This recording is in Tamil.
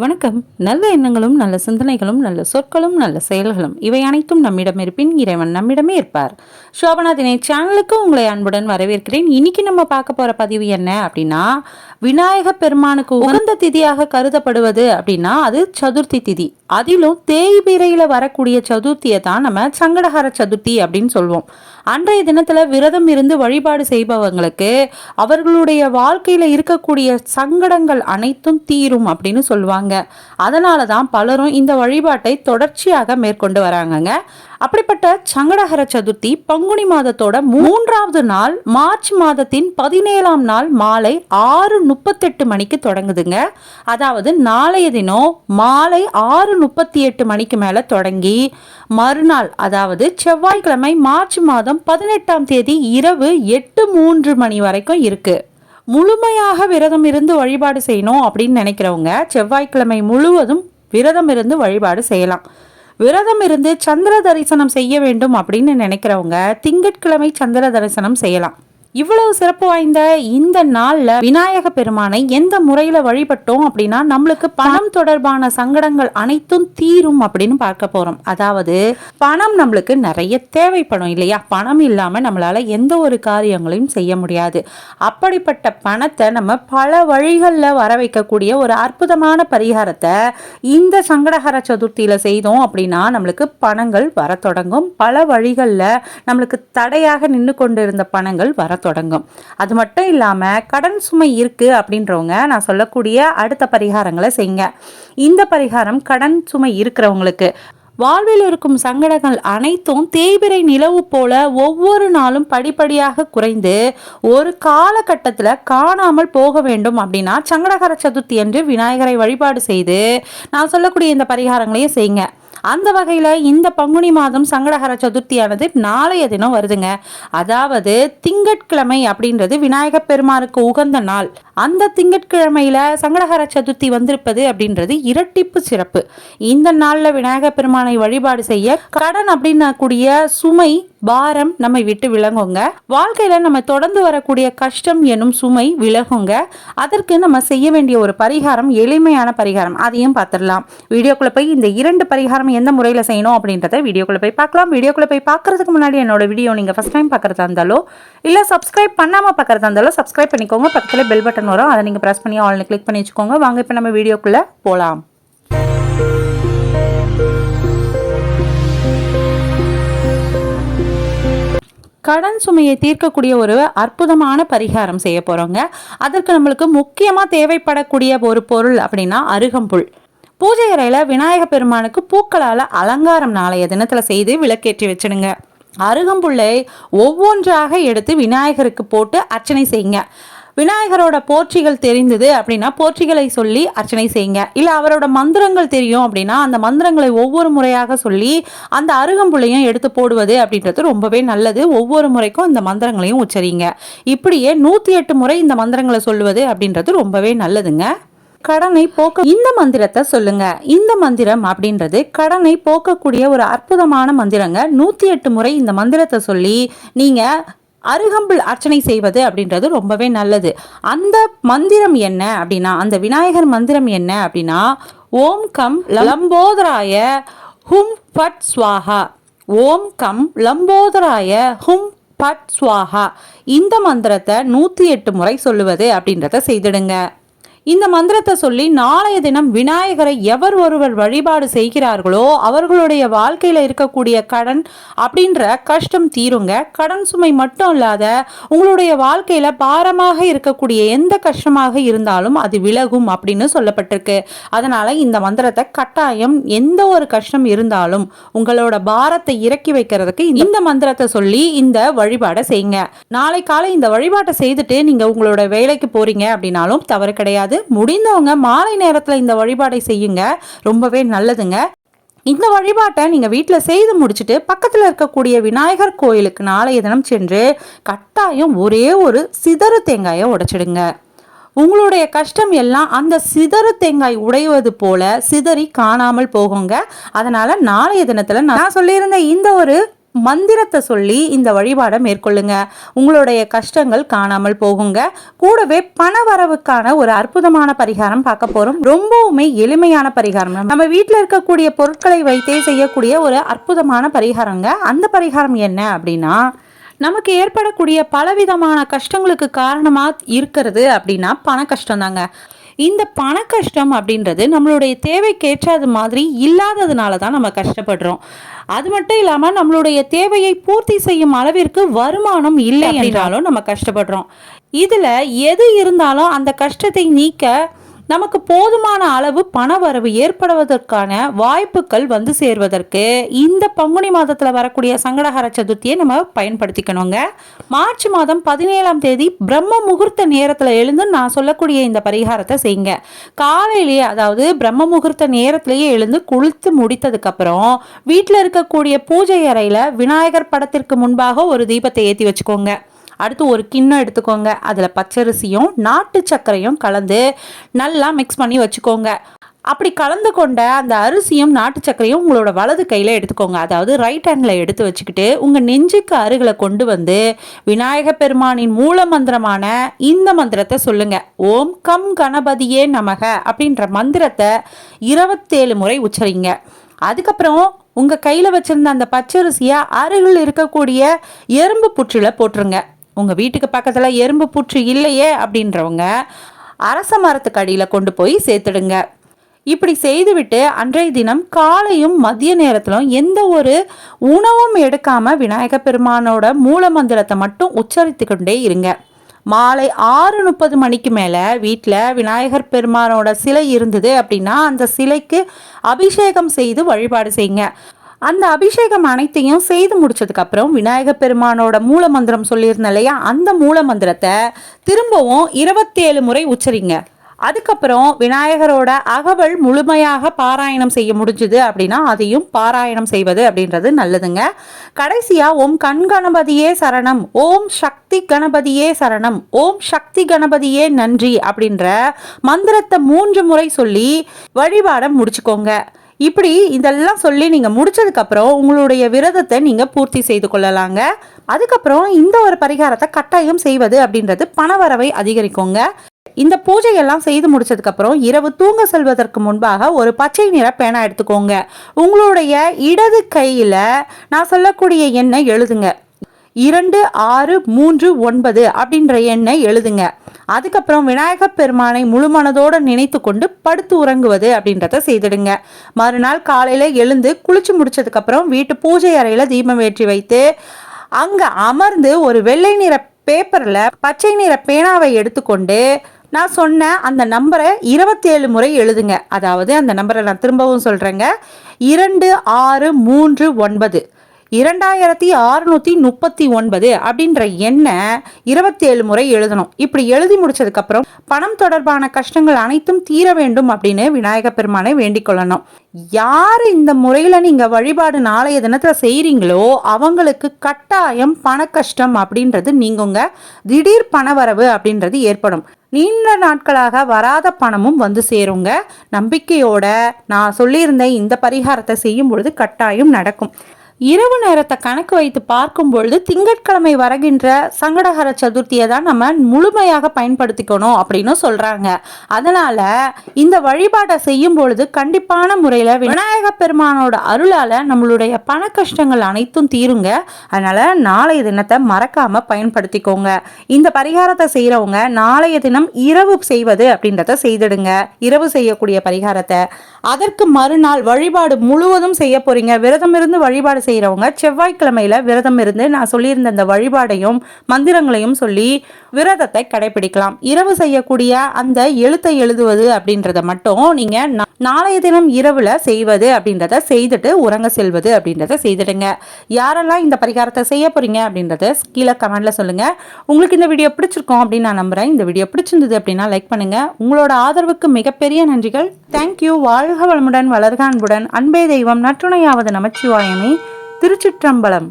வணக்கம். நல்ல எண்ணங்களும் நல்ல சிந்தனைகளும் நல்ல சொற்களும் நல்ல செயல்களும் இவை அனைத்தும் நம்மிடம் இருப்பின் இறைவன் நம்மிடமே இருப்பார். சோபனா தினை சேனலுக்கு உங்களை அன்புடன் வரவேற்கிறேன். இன்னைக்கு நம்ம பார்க்க போற பதிவு என்ன அப்படின்னா விநாயக பெருமானுக்கு உகந்த திதியாக கருதப்படுவது அப்படின்னா அது சதுர்த்தி திதி. அதிலும் தேய்பிரையில் வரக்கூடிய சதுர்த்தியை தான் நம்ம சங்கடஹர சதுர்த்தி அப்படின்னு சொல்லுவோம் அன்றைய தினத்தில் விரதம் இருந்து வழிபாடு செய்பவங்களுக்கு அவர்களுடைய வாழ்க்கையில் இருக்கக்கூடிய சங்கடங்கள் அனைத்தும் தீரும் அப்படின்னு சொல்லுவாங்க. அதனால தான் பலரும் இந்த வழிபாட்டை தொடர்ச்சியாக மேற்கொண்டு வராங்கங்க. அப்படிப்பட்ட சங்கடஹர சதுர்த்தி பங்குனி மாதத்தோட மூன்றாவது நாள் மார்ச் மாதத்தின் பதினேழாம் நாள் மாலை ஆறு முப்பத்தெட்டு மணிக்கு தொடங்குதுங்க. அதாவது நாளைய தினம் மாலை ஆறு முப்பத்தி எட்டு மணிக்கு மேலே தொடங்கி மறுநாள் அதாவது செவ்வாய்க்கிழமை மார்ச் மாதம் பதினெட்டாம் தேதி இரவு எட்டு மூன்று மணி வரைக்கும் இருக்கு. முழுமையாக விரதம் இருந்து வழிபாடு செய்யணும் அப்படின்னு நினைக்கிறவங்க செவ்வாய்க்கிழமை முழுவதும் விரதம் இருந்து வழிபாடு செய்யலாம். விரதம் இருந்து சந்திர தரிசனம் செய்ய வேண்டும் அப்படின்னு நினைக்கிறவங்க திங்கட்கிழமை சந்திர தரிசனம் செய்யலாம். இவ்வளவு சிறப்பு வாய்ந்த இந்த நாள்ல விநாயக பெருமானை எந்த முறையில வழிபட்டோம் அப்படின்னா நம்மளுக்கு பணம் தொடர்பான சங்கடங்கள் அனைத்தும் தீரும் அப்படின்னு பார்க்க போறோம். அதாவது பணம் நம்மளுக்கு நிறைய தேவைப்படும் இல்லையா? பணம் இல்லாம நம்மளால எந்த ஒரு காரியங்களையும் செய்ய முடியாது. அப்படிப்பட்ட பணத்தை நம்ம பல வழிகளில் வர வைக்கக்கூடிய ஒரு அற்புதமான பரிகாரத்தை இந்த சங்கடஹர சதுர்த்தியில செய்தோம் அப்படின்னா நம்மளுக்கு பணங்கள் வர தொடங்கும். பல வழிகளில் நம்மளுக்கு தடையாக நின்று கொண்டிருந்த பணங்கள் வர தொடங்கும். அது மட்டும் இல்லாமல் கடன் சுமை இருக்குது அப்படின்றவங்க நான் சொல்லக்கூடிய அடுத்த பரிகாரங்களை செய்யுங்க. இந்த பரிகாரம் கடன் சுமை இருக்கிறவங்களுக்கு. வாழ்வில் இருக்கும் சங்கடங்கள் அனைத்தும் தேய்பிரை நிலவு போல ஒவ்வொரு நாளும் படிப்படியாக குறைந்து ஒரு காலகட்டத்தில் காணாமல் போக வேண்டும் அப்படின்னா சங்கடகர சதுர்த்தி என்று விநாயகரை வழிபாடு செய்து நான் சொல்லக்கூடிய இந்த பரிகாரங்களையும் செய்யுங்க. அந்த வகையில் இந்த பங்குனி மாதம் சங்கடஹர சதுர்த்தியானது நாளைய தினம் வருதுங்க. அதாவது திங்கட்கிழமை அப்படின்றது விநாயகப் பெருமானுக்கு உகந்த நாள். அந்த திங்கட்கிழமையில சங்கடஹர சதுர்த்தி வந்திருப்பது அப்படின்றது இரட்டிப்பு சிறப்பு. இந்த நாளில் விநாயகப் பெருமானை வழிபாடு செய்ய கடன் அப்படின்னக்கூடிய சுமை பாரம் நம்மை விட்டு விளங்குங்க வாழ்க்கையில நம்ம தொடர்ந்து வரக்கூடிய கஷ்டம் எனும் சுமை விலகுங்க. அதற்கு நம்ம செய்ய வேண்டிய ஒரு பரிகாரம் எளிமையான பரிகாரம். அதையும் பார்த்துடலாம். வீடியோக்குள்ள போய் இந்த இரண்டு பரிகாரம் எந்த முறையில் செய்யணும் அப்படின்றத வீடியோக்குள்ள போய் பார்க்கலாம். வீடியோக்குள்ள போய் பார்க்கறதுக்கு முன்னாடி என்னோட வீடியோ நீங்க ஃபர்ஸ்ட் டைம் பார்க்கறதா இருந்தாலோ இல்லை சப்ஸ்கிரைப் பண்ணாமல் பார்க்கறதா இருந்தாலோ சப்ஸ்கிரைப் பண்ணிக்கோங்க. பக்கத்தில் பெல் பட்டன் வரும். அதை நீங்க பிரஸ் பண்ணி ஆல்னு கிளிக் பண்ணி வச்சுக்கோங்க. வாங்க இப்போ நம்ம வீடியோக்குள்ளே போகலாம் கடன் சுமையை தீர்க்கக்கூடிய ஒரு அற்புதமான பரிகாரம் செய்ய போகிறோங்க அதற்கு நம்மளுக்கு முக்கியமாக தேவைப்படக்கூடிய ஒரு பொருள் அப்படின்னா அருகம்புல். பூஜை அறையில் விநாயக பெருமானுக்கு பூக்களால் அலங்காரம் நாளைய தினத்தில் செய்து விளக்கேற்றி வச்சிடுங்க. அருகம்புல்லை ஒவ்வொன்றாக எடுத்து விநாயகருக்கு போட்டு அர்ச்சனை செய்யுங்க. விநாயகரோட போற்றிகள் தெரிந்தது அப்படின்னா போற்றிகளை சொல்லி அர்ச்சனை செய்யுங்க. இல்லை அவரோட மந்திரங்கள் தெரியும் அப்படின்னா அந்த மந்திரங்களை ஒவ்வொரு முறையாக சொல்லி அந்த அருகம்புள்ளையும் எடுத்து போடுவது அப்படின்றது ரொம்பவே நல்லது. ஒவ்வொரு முறைக்கும் இந்த மந்திரங்களையும் உச்சரிங்க. இப்படியே நூற்றி எட்டு முறை இந்த மந்திரங்களை சொல்லுவது அப்படின்றது ரொம்பவே நல்லதுங்க. கடனை போக்க இந்த மந்திரத்தை சொல்லுங்க. இந்த மந்திரம் அப்படின்றது கடனை போக்கக்கூடிய ஒரு அற்புதமான மந்திரங்க. நூத்தி எட்டு முறை இந்த மந்திரத்தை சொல்லி நீங்க அருகம்புல் அர்ச்சனை செய்வது அப்படின்றது ரொம்பவே நல்லது. அந்த மந்திரம் என்ன அப்படின்னா அந்த விநாயகர் மந்திரம் என்ன அப்படின்னா ஓம் கம் லம்போதராய ஹும் பட் ஸ்வாஹா. ஓம் கம் லம்போதராய ஹும் பட் ஸ்வாஹா. இந்த மந்திரத்தை நூற்றி எட்டு முறை சொல்லுவது அப்படின்றத செய்திடுங்க. இந்த மந்திரத்தை சொல்லி நாளைய தினம் விநாயகரை எவர் ஒருவர் வழிபாடு செய்கிறார்களோ அவர்களுடைய வாழ்க்கையில் இருக்கக்கூடிய கடன் அப்படின்ற கஷ்டம் தீருங்க. கடன் சுமை மட்டும் இல்லாத உங்களுடைய வாழ்க்கையில் பாரமாக இருக்கக்கூடிய எந்த கஷ்டமாக இருந்தாலும் அது விலகும் அப்படின்னு சொல்லப்பட்டிருக்கு. அதனால் இந்த மந்திரத்தை கட்டாயம் எந்த ஒரு கஷ்டம் இருந்தாலும் உங்களோட பாரத்தை இறக்கி வைக்கிறதுக்கு இந்த மந்திரத்தை சொல்லி இந்த வழிபாடை செய்யுங்க. நாளை காலை இந்த வழிபாட்டை செய்துட்டு நீங்கள் உங்களோட வேலைக்கு போகிறீங்க அப்படின்னாலும் தவறு கிடையாது. முடிந்தவங்க மாலை நேரத்தில் இந்த வழிபாடை செய்யுங்க. ரொம்பவே நல்லதுங்க. இந்த வழிபாட்டை நீங்கள் வீட்டில் செய்து முடிச்சுட்டு பக்கத்தில் இருக்கக்கூடிய விநாயகர் கோயிலுக்கு நாளைய தினம் சென்று கட்டாயம் ஒரே ஒரு சிதறு தேங்காயை உடைச்சிடுங்க. உங்களுடைய கஷ்டம் எல்லாம் அந்த சிதறு தேங்காய் உடைவது போல சிதறி காணாமல் போகுங்க. அதனால் நாளைய தினத்தில் நான் சொல்லியிருந்த இந்த ஒரு மந்திரத்தை சொல்லி இந்த வழிபாடை மேற்கொள்ளுங்க. உங்களுடைய கஷ்டங்கள் காணாமல் போகுங்க. கூடவே பண வரவுக்கான ஒரு அற்புதமான பரிகாரம் பார்க்க போறோம். ரொம்பவுமே எளிமையான பரிகாரம். நம்ம வீட்டில் இருக்கக்கூடிய பொருட்களை வைத்தே செய்யக்கூடிய ஒரு அற்புதமான பரிகாரங்க. அந்த பரிகாரம் என்ன அப்படின்னா நமக்கு ஏற்படக்கூடிய பலவிதமான கஷ்டங்களுக்கு காரணமாக இருக்கிறது அப்படின்னா பண கஷ்டம் தாங்க இந்த பண கஷ்டம் அப்படின்றது நம்மளுடைய தேவைக்கேற்றது மாதிரி இல்லாததுனால தான் நம்ம கஷ்டப்படுறோம். அது மட்டும் இல்லாமல் நம்மளுடைய தேவையை பூர்த்தி செய்யும் அளவிற்கு வருமானம் இல்லை என்றாலும் நம்ம கஷ்டப்படுறோம். இதில் எது இருந்தாலும் அந்த கஷ்டத்தை நீக்க நமக்கு போதுமான அளவு பண வரவு ஏற்படுவதற்கான வாய்ப்புகள் வந்து சேர்வதற்கு இந்த பங்குனி மாதத்தில் வரக்கூடிய சங்கடஹர சதுர்த்தியை நம்ம பயன்படுத்திக்கணுங்க. மார்ச் மாதம் பதினேழாம் தேதி பிரம்ம முகூர்த்த நேரத்தில் எழுந்து நான் சொல்லக்கூடிய இந்த பரிகாரத்தை செய்யுங்க. காலையிலேயே அதாவது பிரம்ம முகூர்த்த நேரத்திலேயே எழுந்து குளித்து முடித்ததுக்கப்புறம் வீட்டில் இருக்கக்கூடிய பூஜை அறையில் விநாயகர் படத்திற்கு முன்பாக ஒரு தீபத்தை ஏற்றி வச்சுக்கோங்க. அடுத்து ஒரு கிண்ணம் எடுத்துக்கோங்க. அதில் பச்சரிசியும் நாட்டு சர்க்கரையும் கலந்து நல்லா மிக்ஸ் பண்ணி வச்சுக்கோங்க. அப்படி கலந்து கொண்ட அந்த அரிசியும் நாட்டு சர்க்கரையும் உங்களோட வலது கையில் எடுத்துக்கோங்க. அதாவது ரைட் ஹேண்டில் எடுத்து வச்சுக்கிட்டு உங்கள் நெஞ்சுக்கு அருகில் கொண்டு வந்து விநாயக பெருமானின் மூல மந்திரமான இந்த மந்திரத்தை சொல்லுங்க. ஓம் கம் கணபதியே நமக அப்படின்ற மந்திரத்தை இருபத்தேழு முறை உச்சரிங்க. அதுக்கப்புறம் உங்கள் கையில் வச்சுருந்த அந்த பச்சரிசியை அருகில் இருக்கக்கூடிய எறும்பு புற்றில் போட்டுருங்க. உங்கள் வீட்டுக்கு பக்கத்தில் எறும்பு பூச்சி இல்லையே அப்படின்றவங்க அரச மரத்துக்கு அடியில் கொண்டு போய் சேர்த்துடுங்க. இப்படி செய்துவிட்டு அன்றைய தினம் காலையும் மதிய நேரத்திலும் எந்த ஒரு உணவும் எடுக்காமல் விநாயக பெருமானோட மூல மந்திரத்தை மட்டும் உச்சரித்து கொண்டே இருங்க. மாலை ஆறு முப்பது மணிக்கு மேலே வீட்டில் விநாயகர் பெருமானோட சிலை இருந்தது அப்படின்னா அந்த சிலைக்கு அபிஷேகம் செய்து வழிபாடு செய்யுங்க. அந்த அபிஷேகம் அனைத்தையும் செய்து முடிச்சதுக்கு அப்புறம் விநாயக பெருமானோட மூல மந்திரம் சொல்லியிருந்தேன் இல்லையா? அந்த மூல மந்திரத்தை திரும்பவும் இருபத்தேழு முறை உச்சரிங்க. அதுக்கப்புறம் விநாயகரோட அகவல் முழுமையாக பாராயணம் செய்ய முடிஞ்சுது அப்படின்னா அதையும் பாராயணம் செய்வது அப்படின்றது நல்லதுங்க. கடைசியா ஓம் கண் கணபதியே சரணம் ஓம் சக்தி கணபதியே சரணம் ஓம் சக்தி கணபதியே நன்றி அப்படின்ற மந்திரத்தை மூன்று முறை சொல்லி வழிபாட முடிச்சுக்கோங்க. இப்படி இதெல்லாம் சொல்லி நீங்கள் முடிச்சதுக்கப்புறம் உங்களுடைய விரதத்தை நீங்கள் பூர்த்தி செய்து கொள்ளலாங்க. அதுக்கப்புறம் இந்த ஒரு பரிகாரத்தை கட்டாயம் செய்வது அப்படின்றது பணவரவை அதிகரிக்குங்க. இந்த பூஜையெல்லாம் செய்து முடிச்சதுக்கப்புறம் இரவு தூங்க செல்வதற்கு முன்பாக ஒரு பச்சை நிற பேனா எடுத்துக்கோங்க. உங்களுடைய இடது கையில் நான் சொல்லக்கூடிய எண்ணை எழுதுங்க. இரண்டு ஆறு மூன்று ஒன்பது அப்படின்ற எண்ணை எழுதுங்க. அதுக்கப்புறம் விநாயகப் பெருமானை முழு மனதோடு நினைத்து கொண்டு படுத்து உறங்குவது அப்படின்றத செய்திடுங்க. மறுநாள் காலையில் எழுந்து குளிச்சு முடிச்சதுக்கப்புறம் வீட்டு பூஜை அறையில் தீபம் ஏற்றி வைத்து அங்கே அமர்ந்து ஒரு வெள்ளை நிற பேப்பரில் பச்சை நிற பேனாவை எடுத்துக்கொண்டு நான் சொன்ன அந்த நம்பரை இருபத்தேழு முறை எழுதுங்க. அதாவது அந்த நம்பரை நான் திரும்பவும் சொல்கிறேங்க இரண்டு ஆறு மூன்று ஒன்பது. இரண்டாயிரத்தி அறுநூத்தி முப்பத்தி ஒன்பது அப்படின்ற எண்ணை இருபத்தேழு முறை எழுதணும். இப்படி எழுதி முடிச்சதுக்கப்புறம் பணம் தொடர்பான கஷ்டங்கள் அனைத்தும் தீர வேண்டும் அப்படின்னு விநாயக பெருமானை வேண்டிக் கொள்ளணும். யார் இந்த முறையில் நீங்கள் வழிபாடு நாளைய தினத்தில் செய்கிறீங்களோ அவங்களுக்கு கட்டாயம் பண கஷ்டம் அப்படின்றது நீங்குங்க. திடீர் பணவரவு அப்படின்றது ஏற்படும். நீண்ட நாட்களாக வராத பணமும் வந்து சேருங்க. நம்பிக்கையோட நான் சொல்லியிருந்த இந்த பரிகாரத்தை செய்யும் பொழுது கட்டாயம் நடக்கும். இரவு நேரத்தை கணக்கு வைத்து பார்க்கும் பொழுது திங்கட்கிழமை வருகின்ற சங்கடகர சதுர்த்தியை தான் நம்ம முழுமையாக பயன்படுத்திக்கணும் அப்படின்னு சொல்றாங்க. அதனால இந்த வழிபாட்டை செய்யும் பொழுது கண்டிப்பான முறையில் விநாயக பெருமானோட அருளால நம்மளுடைய பண கஷ்டங்கள் அனைத்தும் தீருங்க. அதனால நாளைய தினத்தை மறக்காம பயன்படுத்திக்கோங்க. இந்த பரிகாரத்தை செய்யறவங்க நாளைய தினம் இரவு செய்வது அப்படின்றத செய்திடுங்க. இரவு செய்யக்கூடிய பரிகாரத்தை. அதற்கு மறுநாள் வழிபாடு முழுவதும் செய்ய போறீங்க. விரதம் இருந்து வழிபாடு செய்கிறவங்க செவ்வாய்க்கிழமையில் விரதம் இருந்து நான் சொல்லியிருந்த இந்த வழிபாடையும் மந்திரங்களையும் சொல்லி விரதத்தை கடைபிடிக்கலாம். இரவு செய்யக்கூடிய அந்த எழுத்தை எழுதுவது அப்படின்றத மட்டும் நீங்கள் நாளைய தினம் இரவில் செய்வது அப்படின்றத செய்துட்டு உறங்க செல்வது அப்படின்றத செய்துடுங்க. யாரெல்லாம் இந்த பரிகாரத்தை செய்ய போறீங்க அப்படின்றத கீழே கமெண்டில் சொல்லுங்க. உங்களுக்கு இந்த வீடியோ பிடிச்சிருக்கோம் அப்படின்னு நான் நம்புகிறேன் இந்த வீடியோ பிடிச்சிருந்தது அப்படின்னா லைக் பண்ணுங்க. உங்களோட ஆதரவுக்கு மிகப்பெரிய நன்றிகள். தேங்க்யூ வாழ்க வளமுடன் வளர்க அன்புடன். அன்பே தெய்வம். நற்றுணையாவது நமச்சிவாயமே. திருச்சிற்றம்பலம்.